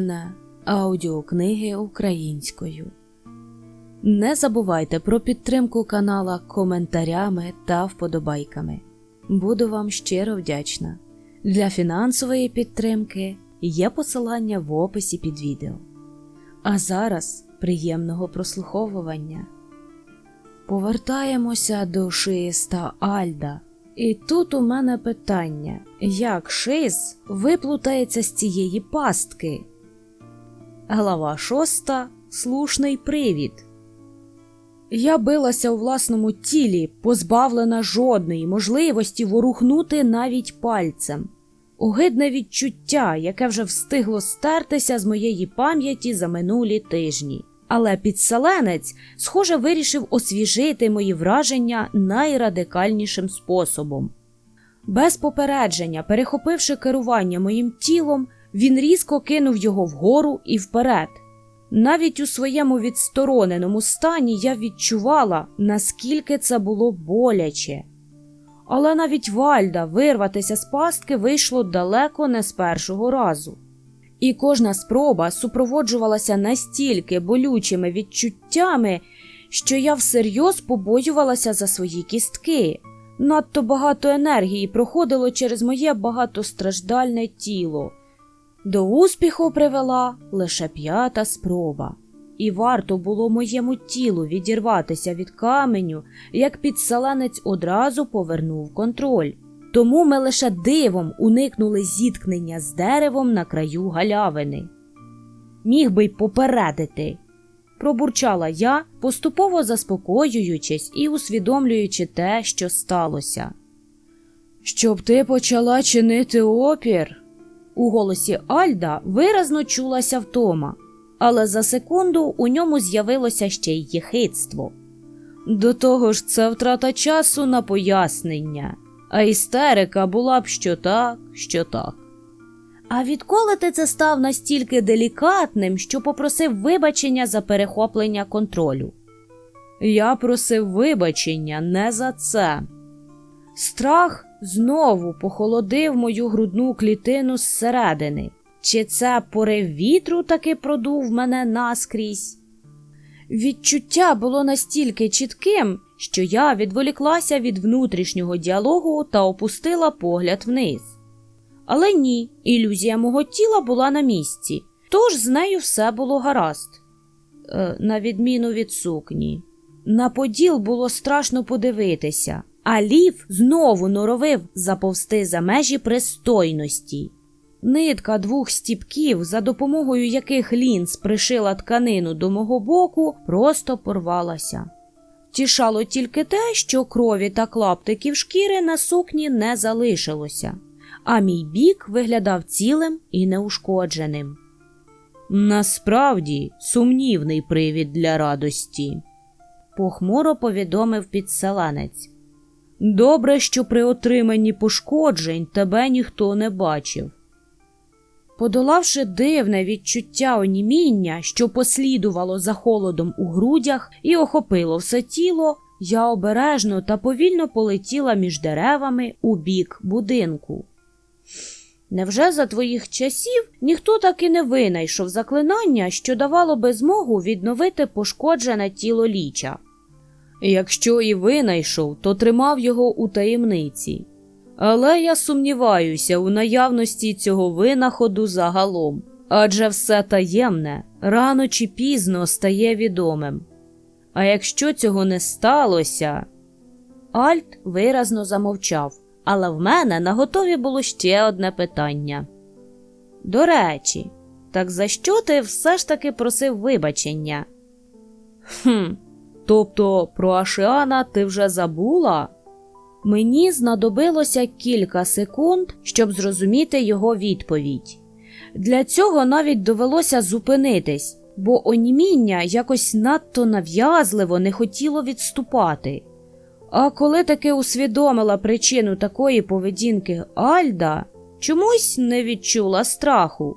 мене аудіокниги українською. Не забувайте про підтримку канала коментарями та вподобайками. Буду вам щиро вдячна. Для фінансової підтримки є посилання в описі під відео. А зараз приємного прослуховування. Повертаємося до шиїста Альда. І тут у мене питання: як шиз виплутається з цієї пастки? Глава шоста. Слушний привід. Я билася у власному тілі, позбавлена жодної можливості ворухнути навіть пальцем. Огидне відчуття, яке вже встигло стертися з моєї пам'яті за минулі тижні. Але підселенець, схоже, вирішив освіжити мої враження найрадикальнішим способом. Без попередження, перехопивши керування моїм тілом, він різко кинув його вгору і вперед. Навіть у своєму відстороненому стані я відчувала, наскільки це було боляче. Але навіть Вальда вирватися з пастки вийшло далеко не з першого разу. І кожна спроба супроводжувалася настільки болючими відчуттями, що я всерйоз побоювалася за свої кістки. Надто багато енергії проходило через моє багатостраждальне тіло. До успіху привела лише п'ята спроба, і варто було моєму тілу відірватися від каменю, як підселенець одразу повернув контроль. Тому ми лише дивом уникнули зіткнення з деревом на краю галявини. Міг би й попередити, пробурчала я, поступово заспокоюючись і усвідомлюючи те, що сталося. Щоб ти почала чинити опір. У голосі Альда виразно чулася втома, але за секунду у ньому з'явилося ще й єхидство. До того ж, це втрата часу на пояснення, а істерика була б що так, що так. А відколи ти це став настільки делікатним, що попросив вибачення за перехоплення контролю? Я просив вибачення не за це. Страх знову похолодив мою грудну клітину зсередини. Чи це порив вітру таки продув мене наскрізь? Відчуття було настільки чітким, що я відволіклася від внутрішнього діалогу та опустила погляд вниз. Але ні, ілюзія мого тіла була на місці, тож з нею все було гаразд, е, на відміну від сукні. На поділ було страшно подивитися, а лів знову норовив заповзти за межі пристойності. Нитка двох стіпків, за допомогою яких лінз пришила тканину до мого боку, просто порвалася. Тішало тільки те, що крові та клаптиків шкіри на сукні не залишилося, а мій бік виглядав цілим і неушкодженим. Насправді сумнівний привід для радості, похмуро повідомив підселенець. Добре, що при отриманні пошкоджень тебе ніхто не бачив. Подолавши дивне відчуття оніміння, що послідувало за холодом у грудях і охопило все тіло, я обережно та повільно полетіла між деревами у бік будинку. Невже за твоїх часів ніхто так і не винайшов заклинання, що давало би змогу відновити пошкоджене тіло ліча? Якщо і винайшов, то тримав його у таємниці. Але я сумніваюся у наявності цього винаходу загалом, адже все таємне рано чи пізно стає відомим. А якщо цього не сталося, Альт виразно замовчав, але в мене наготові було ще одне питання. До речі, так за що ти все ж таки просив вибачення? Хм, тобто про Ашіана ти вже забула? Мені знадобилося кілька секунд, щоб зрозуміти його відповідь. Для цього навіть довелося зупинитись, бо оніміння якось надто нав'язливо не хотіло відступати. А коли таки усвідомила причину такої поведінки Альда, чомусь не відчула страху,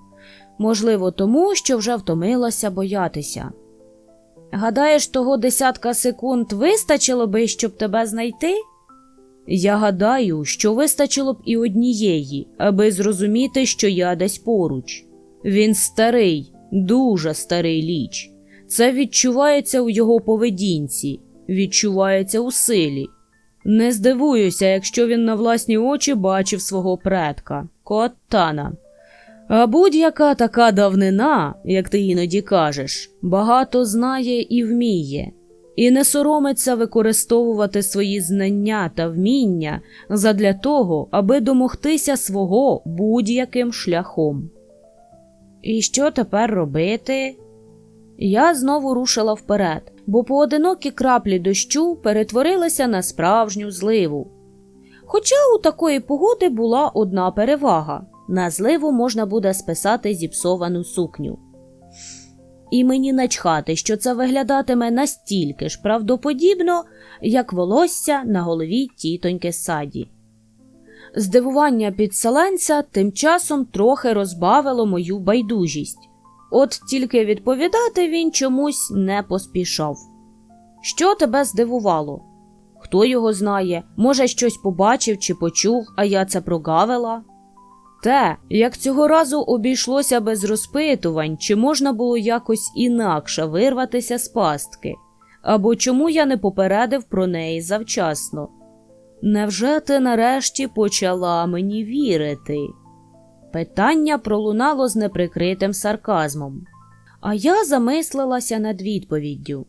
можливо, тому що вже втомилася боятися. Гадаєш, того десятка секунд вистачило би, щоб тебе знайти? Я гадаю, що вистачило б і однієї, аби зрозуміти, що я десь поруч. Він старий, дуже старий ліч. Це відчувається у його поведінці, відчувається у силі. Не здивуюся, якщо він на власні очі бачив свого предка, Коаттана. А будь-яка така давнина, як ти іноді кажеш, багато знає і вміє, і не соромиться використовувати свої знання та вміння задля того, аби домогтися свого будь-яким шляхом. І що тепер робити? Я знову рушила вперед, бо поодинокі краплі дощу перетворилися на справжню зливу. Хоча у такої погоди була одна перевага на зливу можна буде списати зіпсовану сукню. І мені начхати, що це виглядатиме настільки ж правдоподібно, як волосся на голові тітоньки саді. Здивування підселенця тим часом трохи розбавило мою байдужість, от тільки відповідати він чомусь не поспішав. Що тебе здивувало? Хто його знає, може, щось побачив чи почув, а я це прогавила? Те, як цього разу обійшлося без розпитувань, чи можна було якось інакше вирватися з пастки, або чому я не попередив про неї завчасно. Невже ти нарешті почала мені вірити? Питання пролунало з неприкритим сарказмом, а я замислилася над відповіддю.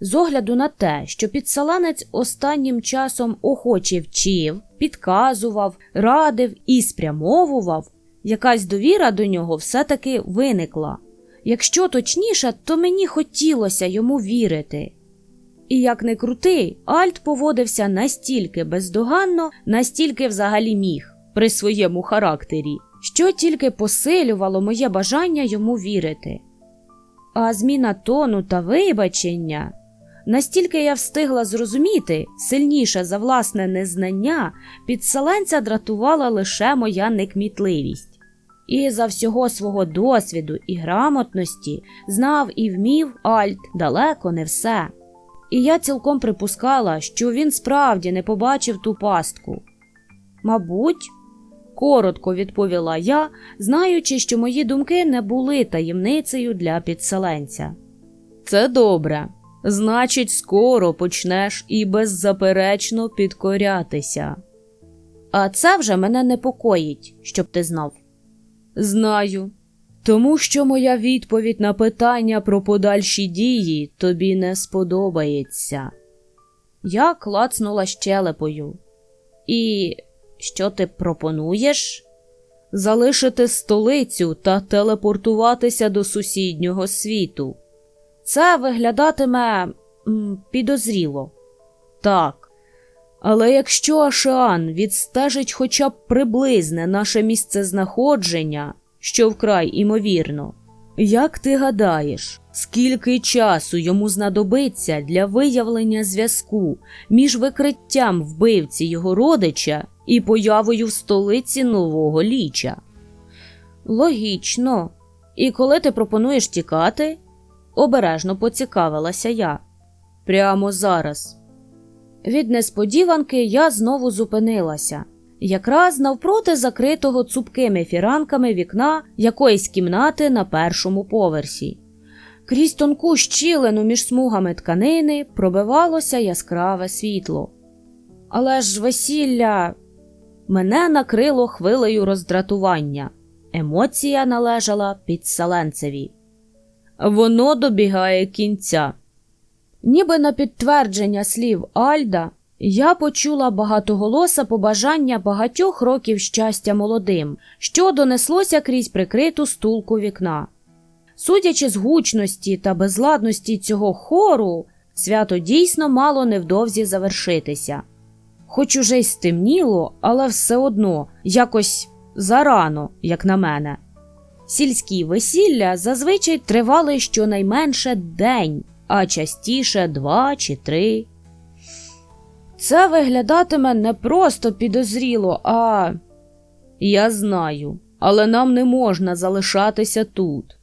З огляду на те, що підсаланець останнім часом охоче вчив, підказував, радив і спрямовував, якась довіра до нього все-таки виникла. Якщо точніше, то мені хотілося йому вірити. І як не крутий, Альт поводився настільки бездоганно, настільки взагалі міг при своєму характері, що тільки посилювало моє бажання йому вірити. А зміна тону та вибачення. Настільки я встигла зрозуміти, сильніше за власне незнання, підселенця дратувала лише моя некмітливість. І за всього свого досвіду і грамотності знав і вмів Альт далеко не все. І я цілком припускала, що він справді не побачив ту пастку. Мабуть, коротко відповіла я, знаючи, що мої думки не були таємницею для підселенця. Це добре. Значить, скоро почнеш і беззаперечно підкорятися. А це вже мене непокоїть, щоб ти знав. Знаю. Тому що моя відповідь на питання про подальші дії тобі не сподобається. Я клацнула щелепою. І що ти пропонуєш? Залишити столицю та телепортуватися до сусіднього світу. Це виглядатиме підозріло. Так. Але якщо Ашан відстежить хоча б приблизне наше місце знаходження, що вкрай імовірно, як ти гадаєш, скільки часу йому знадобиться для виявлення зв'язку між викриттям вбивці його родича і появою в столиці нового ліча? Логічно. І коли ти пропонуєш тікати? Обережно поцікавилася я. Прямо зараз. Від несподіванки я знову зупинилася, якраз навпроти закритого цупкими фіранками вікна якоїсь кімнати на першому поверсі. Крізь тонку щілину між смугами тканини пробивалося яскраве світло. Але ж весілля мене накрило хвилею роздратування. Емоція належала підселенцеві. Воно добігає кінця. Ніби на підтвердження слів Альда, я почула багатоголосе побажання багатьох років щастя молодим, що донеслося крізь прикриту стулку вікна. Судячи з гучності та безладності цього хору, свято дійсно мало невдовзі завершитися. Хоч уже й стемніло, але все одно якось зарано, як на мене. Сільські весілля зазвичай тривали щонайменше день, а частіше два чи три. Це виглядатиме не просто підозріло, а я знаю, але нам не можна залишатися тут.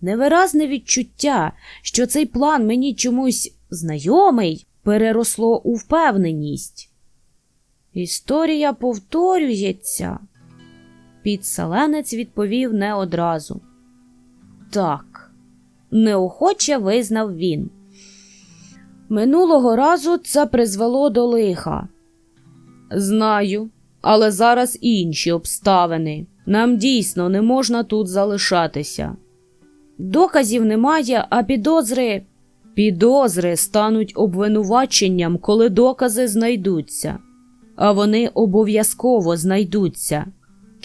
Невиразне відчуття, що цей план мені чомусь знайомий, переросло у впевненість. Історія повторюється. Підселенець відповів не одразу. Так, неохоче визнав він. Минулого разу це призвело до лиха. Знаю, але зараз інші обставини. Нам дійсно не можна тут залишатися. Доказів немає, а підозри. Підозри стануть обвинуваченням, коли докази знайдуться. А вони обов'язково знайдуться.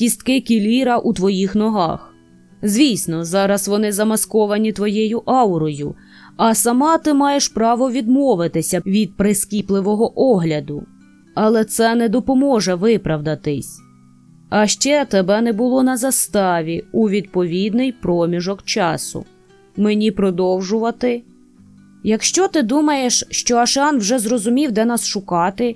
Кістки кіліра у твоїх ногах. Звісно, зараз вони замасковані твоєю аурою, а сама ти маєш право відмовитися від прискіпливого огляду. Але це не допоможе виправдатись. А ще тебе не було на заставі у відповідний проміжок часу. Мені продовжувати. Якщо ти думаєш, що Ашан вже зрозумів, де нас шукати,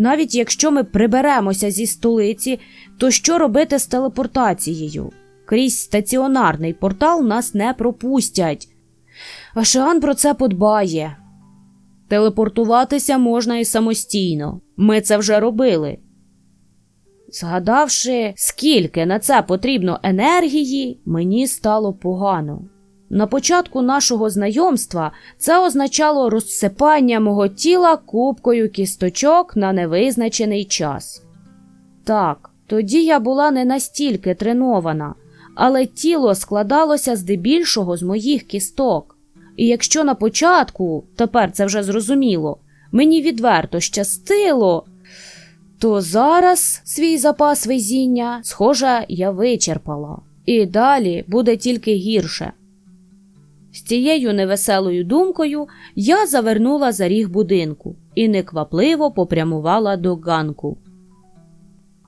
навіть якщо ми приберемося зі столиці, то що робити з телепортацією? Крізь стаціонарний портал нас не пропустять. Ашан про це подбає. Телепортуватися можна і самостійно. Ми це вже робили. Згадавши, скільки на це потрібно енергії, мені стало погано. На початку нашого знайомства це означало розсипання мого тіла купкою кісточок на невизначений час. Так, тоді я була не настільки тренована, але тіло складалося здебільшого з моїх кісток. І якщо на початку, тепер це вже зрозуміло, мені відверто щастило, то зараз свій запас везіння, схоже, я вичерпала, і далі буде тільки гірше. З цією невеселою думкою я завернула за ріг будинку і неквапливо попрямувала до ганку.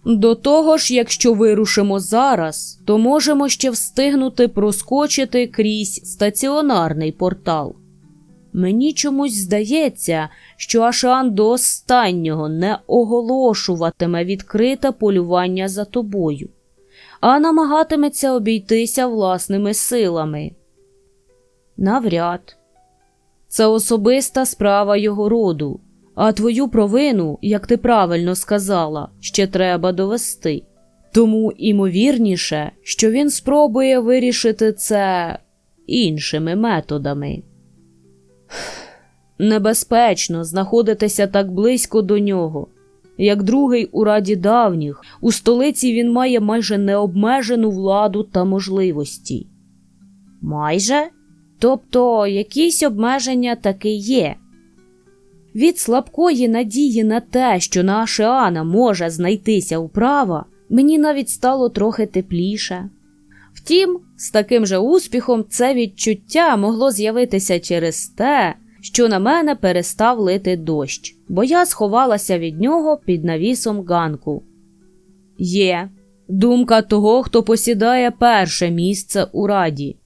До того ж, якщо вирушимо зараз, то можемо ще встигнути проскочити крізь стаціонарний портал. Мені чомусь здається, що Ашан до останнього не оголошуватиме відкрите полювання за тобою, а намагатиметься обійтися власними силами. Навряд. Це особиста справа його роду, а твою провину, як ти правильно сказала, ще треба довести. Тому імовірніше, що він спробує вирішити це іншими методами. Небезпечно знаходитися так близько до нього. Як другий у раді давніх, у столиці він має майже необмежену владу та можливості. Майже? Тобто якісь обмеження таки є. Від слабкої надії на те, що наша Анна може знайтися управа, мені навіть стало трохи тепліше. Втім, з таким же успіхом це відчуття могло з'явитися через те, що на мене перестав лити дощ, бо я сховалася від нього під навісом ганку. Є думка того, хто посідає перше місце у раді.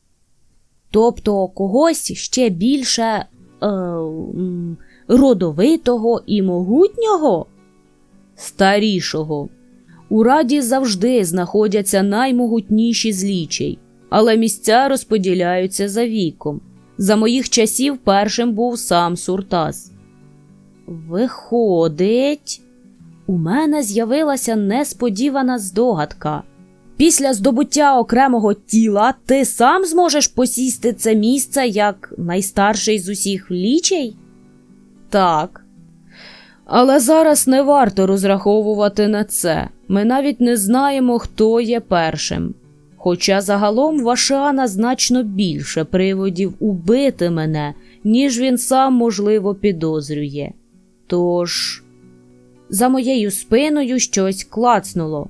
Тобто когось ще більше е, родовитого і могутнього? Старішого. У раді завжди знаходяться наймогутніші злічей, але місця розподіляються за віком. За моїх часів першим був сам Суртас. Виходить, у мене з'явилася несподівана здогадка. Після здобуття окремого тіла ти сам зможеш посісти це місце як найстарший з усіх лічей? Так. Але зараз не варто розраховувати на це. Ми навіть не знаємо, хто є першим. Хоча загалом Вашана значно більше приводів убити мене, ніж він сам, можливо, підозрює. Тож, за моєю спиною щось клацнуло.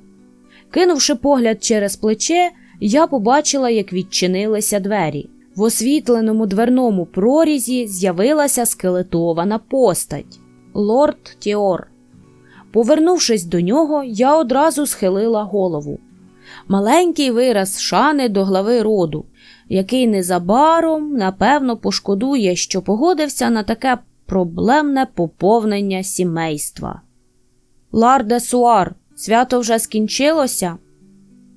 Кинувши погляд через плече, я побачила, як відчинилися двері. В освітленому дверному прорізі з'явилася скелетована постать лорд Тіор. Повернувшись до нього, я одразу схилила голову. Маленький вираз шани до глави роду, який незабаром, напевно, пошкодує, що погодився на таке проблемне поповнення сімейства. Ларде Суар, свято вже скінчилося?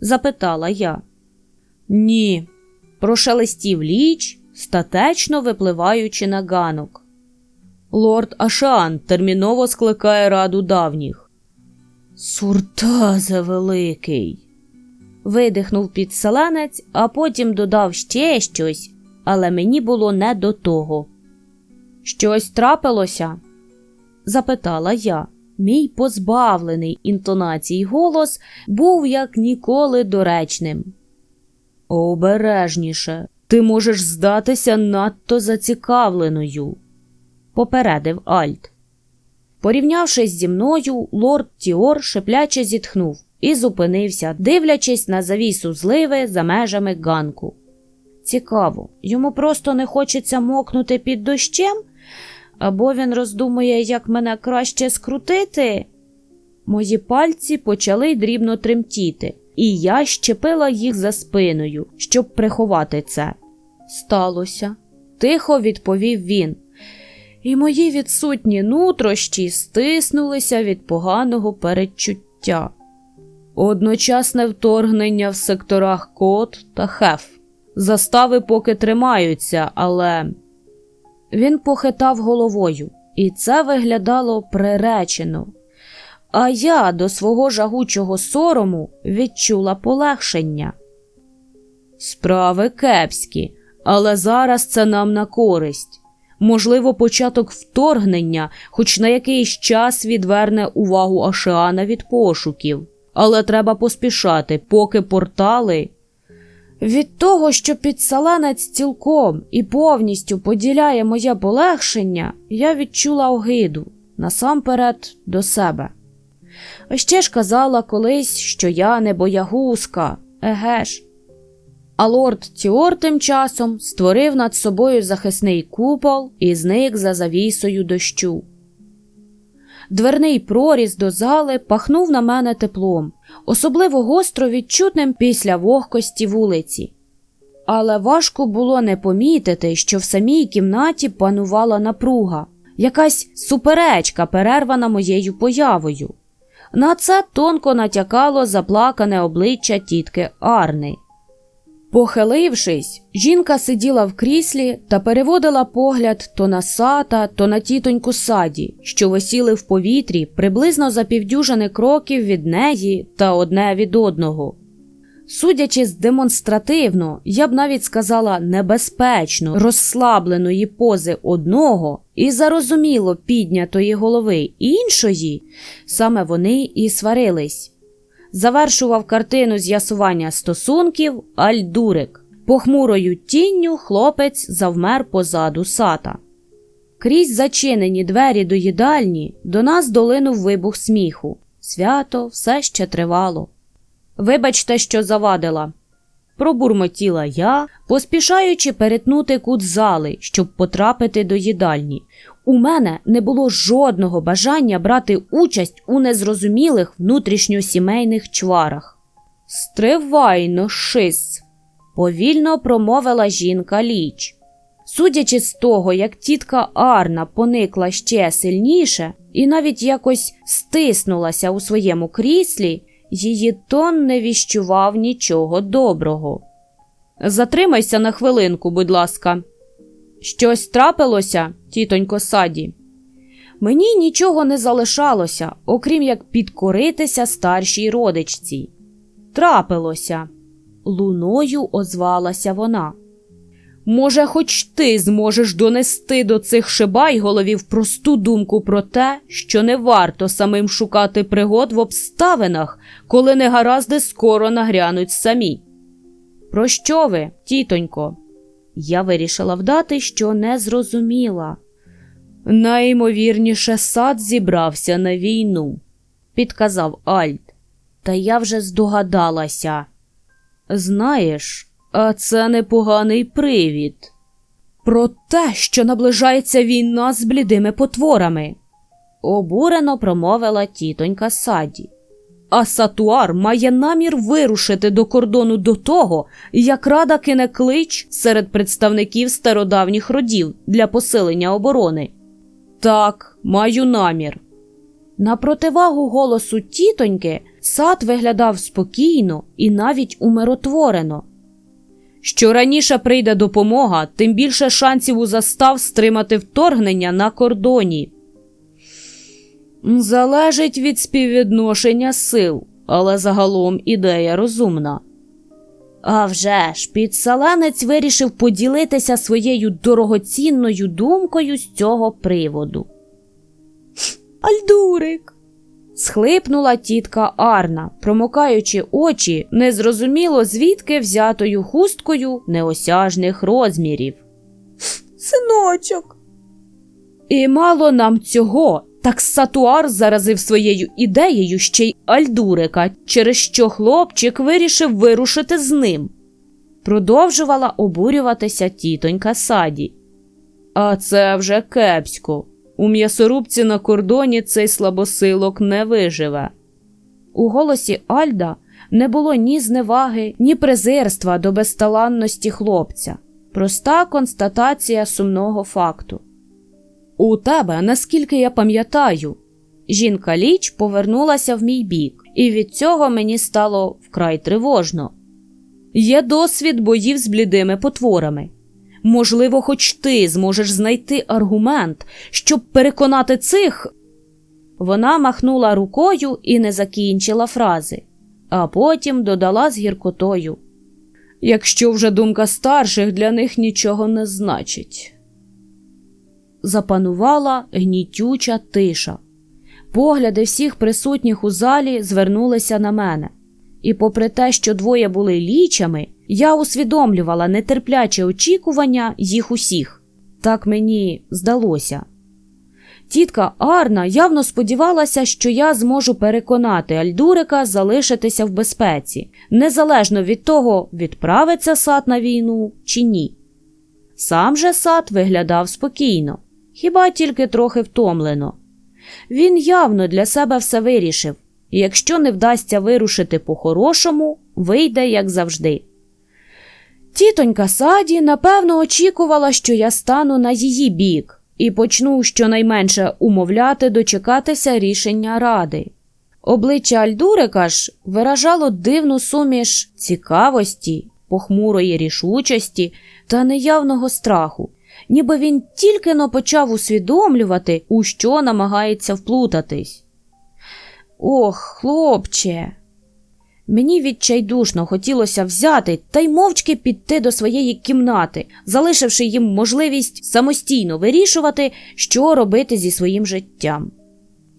запитала я. Ні, прошелестів ліч, статечно випливаючи на ганок. Лорд Ашан терміново скликає раду давніх. Суртазе великий. видихнув підселенець, а потім додав ще щось, але мені було не до того. Щось трапилося? запитала я. Мій позбавлений інтонацій голос був як ніколи доречним. Обережніше, ти можеш здатися надто зацікавленою, попередив Альт. Порівнявшись зі мною, лорд Тіор шепляче зітхнув і зупинився, дивлячись на завісу зливи за межами ганку. Цікаво, йому просто не хочеться мокнути під дощем, або він роздумує, як мене краще скрутити. Мої пальці почали дрібно тремтіти, і я щепила їх за спиною, щоб приховати це. Сталося, тихо відповів він. І мої відсутні нутрощі стиснулися від поганого передчуття. Одночасне вторгнення в секторах Кот та Хеф. Застави поки тримаються, але він похитав головою, і це виглядало приречено. А я до свого жагучого сорому відчула полегшення. Справи кепські, але зараз це нам на користь. Можливо, початок вторгнення, хоч на якийсь час відверне увагу Ашеана від пошуків, але треба поспішати, поки портали. Від того, що підселенець цілком і повністю поділяє моє полегшення, я відчула огиду насамперед до себе. А ще ж казала колись, що я не боягузка, еге ж. А лорд Тіор тим часом створив над собою захисний купол і зник за завісою дощу. Дверний проріз до зали пахнув на мене теплом, особливо гостро відчутним після вогкості вулиці. Але важко було не помітити, що в самій кімнаті панувала напруга, якась суперечка, перервана моєю появою. На це тонко натякало заплакане обличчя тітки Арни. Похилившись, жінка сиділа в кріслі та переводила погляд то на сата, то на тітоньку саді, що висіли в повітрі приблизно за півдюжини кроків від неї та одне від одного. Судячи з демонстративно, я б навіть сказала небезпечно розслабленої пози одного і зарозуміло піднятої голови іншої, саме вони і сварились. Завершував картину з'ясування стосунків Альдурик. Похмурою тінню хлопець завмер позаду сата. Крізь зачинені двері до їдальні до нас долинув вибух сміху. Свято все ще тривало. Вибачте, що завадила. Пробурмотіла я, поспішаючи перетнути кут зали, щоб потрапити до їдальні. У мене не було жодного бажання брати участь у незрозумілих внутрішньосімейних чварах. Стривайно, шис, повільно промовила жінка ліч. Судячи з того, як тітка Арна поникла ще сильніше і навіть якось стиснулася у своєму кріслі, її тон не віщував нічого доброго. Затримайся на хвилинку, будь ласка. Щось трапилося, тітонько саді. Мені нічого не залишалося, окрім як підкоритися старшій родичці. Трапилося. Луною озвалася вона. Може, хоч ти зможеш донести до цих шибайголовів просту думку про те, що не варто самим шукати пригод в обставинах, коли негаразди скоро нагрянуть самі. Про що ви, тітонько? Я вирішила вдати, що не зрозуміла. Найімовірніше, сад зібрався на війну, підказав Альт. Та я вже здогадалася. Знаєш, а це непоганий привід. Про те, що наближається війна з блідими потворами, обурено промовила тітонька саді. А Сатуар має намір вирушити до кордону до того, як рада кине клич серед представників стародавніх родів для посилення оборони. Так, маю намір. На противагу голосу тітоньки сад виглядав спокійно і навіть умиротворено. Що раніше прийде допомога, тим більше шансів у застав стримати вторгнення на кордоні. Залежить від співвідношення сил, але загалом ідея розумна, А вже ж, підсаланець вирішив поділитися своєю дорогоцінною думкою з цього приводу. Альдурик. схлипнула тітка Арна, промокаючи очі незрозуміло звідки взятою хусткою неосяжних розмірів. Синочок. І мало нам цього, так Сатуар заразив своєю ідеєю ще й Альдурика, через що хлопчик вирішив вирушити з ним. Продовжувала обурюватися тітонька саді. А це вже кепсько. У м'ясорубці на кордоні цей слабосилок не виживе. У голосі Альда не було ні зневаги, ні презирства до безталанності хлопця. Проста констатація сумного факту. У тебе, наскільки я пам'ятаю, жінка ліч повернулася в мій бік, і від цього мені стало вкрай тривожно. Є досвід боїв з блідими потворами. Можливо, хоч ти зможеш знайти аргумент, щоб переконати цих. Вона махнула рукою і не закінчила фрази, а потім додала з гіркотою. Якщо вже думка старших для них нічого не значить. Запанувала гнітюча тиша. Погляди всіх присутніх у залі звернулися на мене, і, попри те, що двоє були лічами, я усвідомлювала нетерпляче очікування їх усіх. Так мені здалося. Тітка Арна явно сподівалася, що я зможу переконати Альдурика залишитися в безпеці, незалежно від того, відправиться сад на війну чи ні. Сам же сад виглядав спокійно, хіба тільки трохи втомлено. Він явно для себе все вирішив, якщо не вдасться вирушити по-хорошому, вийде як завжди. Тітонька саді, напевно, очікувала, що я стану на її бік і почну щонайменше умовляти дочекатися рішення ради. Обличчя Альдурика ж виражало дивну суміш цікавості, похмурої рішучості та неявного страху, ніби він тільки но почав усвідомлювати, у що намагається вплутатись. Ох, хлопче. Мені відчайдушно хотілося взяти та й мовчки піти до своєї кімнати, залишивши їм можливість самостійно вирішувати, що робити зі своїм життям.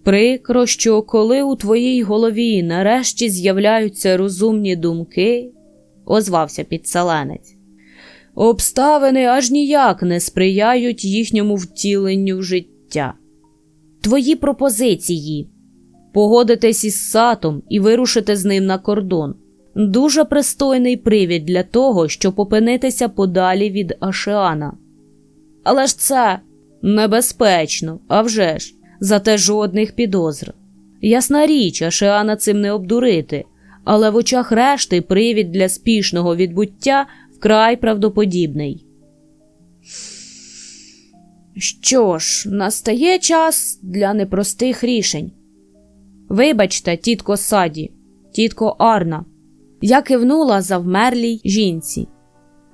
Прикро, що коли у твоїй голові нарешті з'являються розумні думки, озвався підселенець, обставини аж ніяк не сприяють їхньому втіленню в життя. Твої пропозиції погодитись із сатом і вирушити з ним на кордон. Дуже пристойний привід для того, щоб опинитися подалі від Ашеана. Але ж це небезпечно, а вже ж, зате жодних підозр. Ясна річ, Ашеана цим не обдурити, але в очах решти привід для спішного відбуття вкрай правдоподібний. Що ж, настає час для непростих рішень. Вибачте, тітко саді, тітко Арна. Я кивнула завмерлій жінці.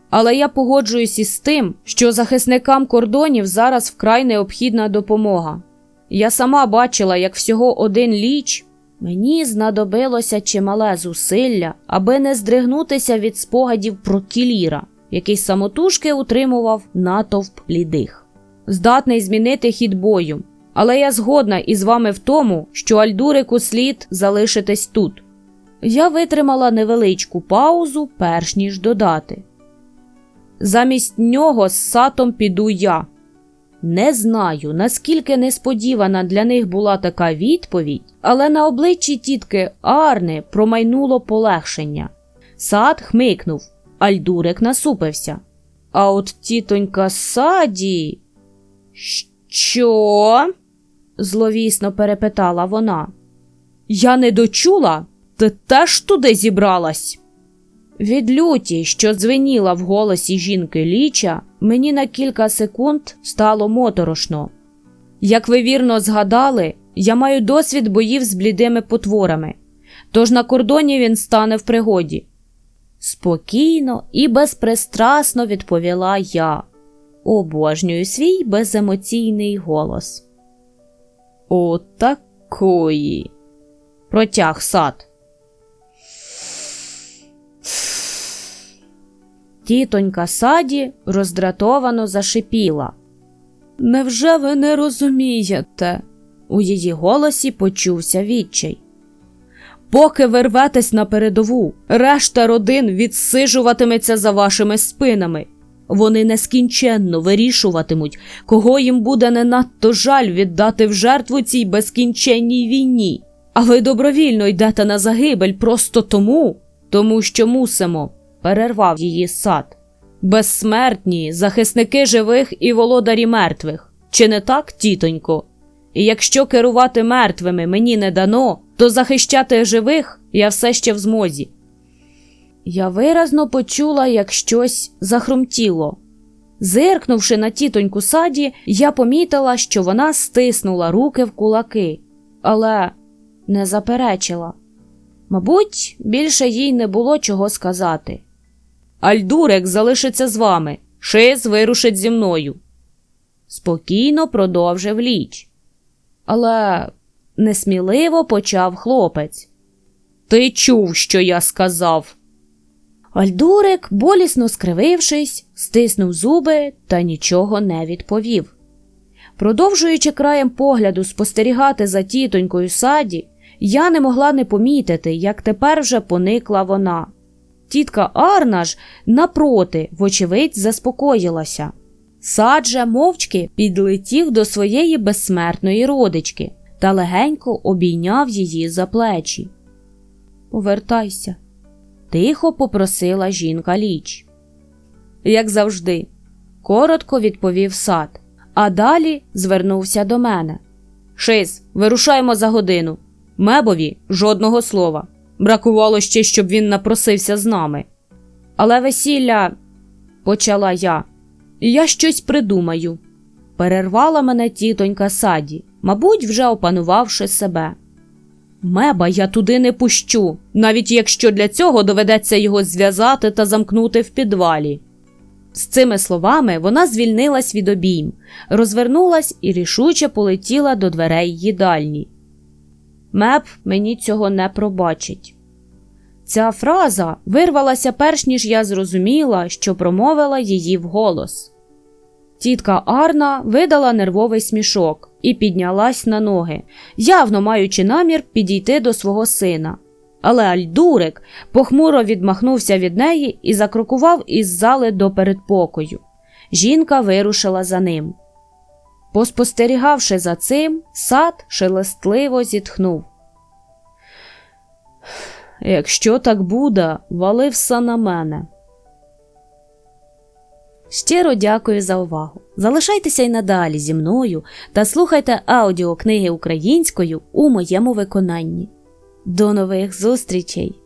Але я погоджуюсь із тим, що захисникам кордонів зараз вкрай необхідна допомога. Я сама бачила, як всього один ліч мені знадобилося чимале зусилля, аби не здригнутися від спогадів про кіліра, який самотужки утримував натовп лідих, здатний змінити хід бою. Але я згодна із вами в тому, що Альдурику слід залишитись тут. Я витримала невеличку паузу, перш ніж додати. Замість нього з сатом піду я. Не знаю, наскільки несподівана для них була така відповідь, але на обличчі тітки Арни промайнуло полегшення. Сад хмикнув, Альдурик насупився. А от тітонька саді. Що? зловісно перепитала вона. Я не дочула, ти теж туди зібралась. Від люті, що дзвеніла в голосі жінки ліча, мені на кілька секунд стало моторошно. Як ви вірно згадали, я маю досвід боїв з блідими потворами, тож на кордоні він стане в пригоді. Спокійно і безпристрасно відповіла я, обожнюю свій беземоційний голос. Отакої. Протяг сад. Тітонька саді роздратовано зашипіла. Невже ви не розумієте? У її голосі почувся відчай. Поки ви рветесь на передову, решта родин відсижуватиметься за вашими спинами. Вони нескінченно вирішуватимуть, кого їм буде не надто жаль віддати в жертву цій безкінченній війні. А ви добровільно йдете на загибель просто тому, тому що мусимо, перервав її сад. Безсмертні, захисники живих і володарі мертвих. Чи не так, тітонько? І якщо керувати мертвими мені не дано, то захищати живих я все ще в змозі. Я виразно почула, як щось захрумтіло. Зиркнувши на тітоньку саді, я помітила, що вона стиснула руки в кулаки, але не заперечила. Мабуть, більше їй не було чого сказати. Альдурек залишиться з вами, Шиз вирушить зі мною. Спокійно продовжив ліч. Але несміливо почав хлопець. Ти чув, що я сказав. Альдурик, болісно скривившись, стиснув зуби та нічого не відповів. Продовжуючи краєм погляду спостерігати за тітонькою саді, я не могла не помітити, як тепер вже поникла вона. Тітка Арна ж, напроти, вочевидь, заспокоїлася. Сад же мовчки підлетів до своєї безсмертної родички та легенько обійняв її за плечі. Повертайся, тихо попросила жінка ліч. Як завжди, коротко відповів сад, а далі звернувся до мене. Шиз, вирушаємо за годину. Мебові жодного слова. Бракувало ще, щоб він напросився з нами. Але весілля, почала я, я щось придумаю. Перервала мене тітонька саді, мабуть, вже опанувавши себе. Меба я туди не пущу, навіть якщо для цього доведеться його зв'язати та замкнути в підвалі. З цими словами вона звільнилась від обійм, розвернулась і рішуче полетіла до дверей їдальні. Меб мені цього не пробачить. Ця фраза вирвалася перш ніж я зрозуміла, що промовила її вголос. Тітка Арна видала нервовий смішок і піднялась на ноги, явно маючи намір підійти до свого сина. Але Альдурик похмуро відмахнувся від неї і закрокував із зали до передпокою. Жінка вирушила за ним. Поспостерігавши за цим, сад шелестливо зітхнув. Якщо так буде, вали все на мене. Щиро дякую за увагу. Залишайтеся й надалі зі мною та слухайте аудіокниги українською у моєму виконанні. До нових зустрічей!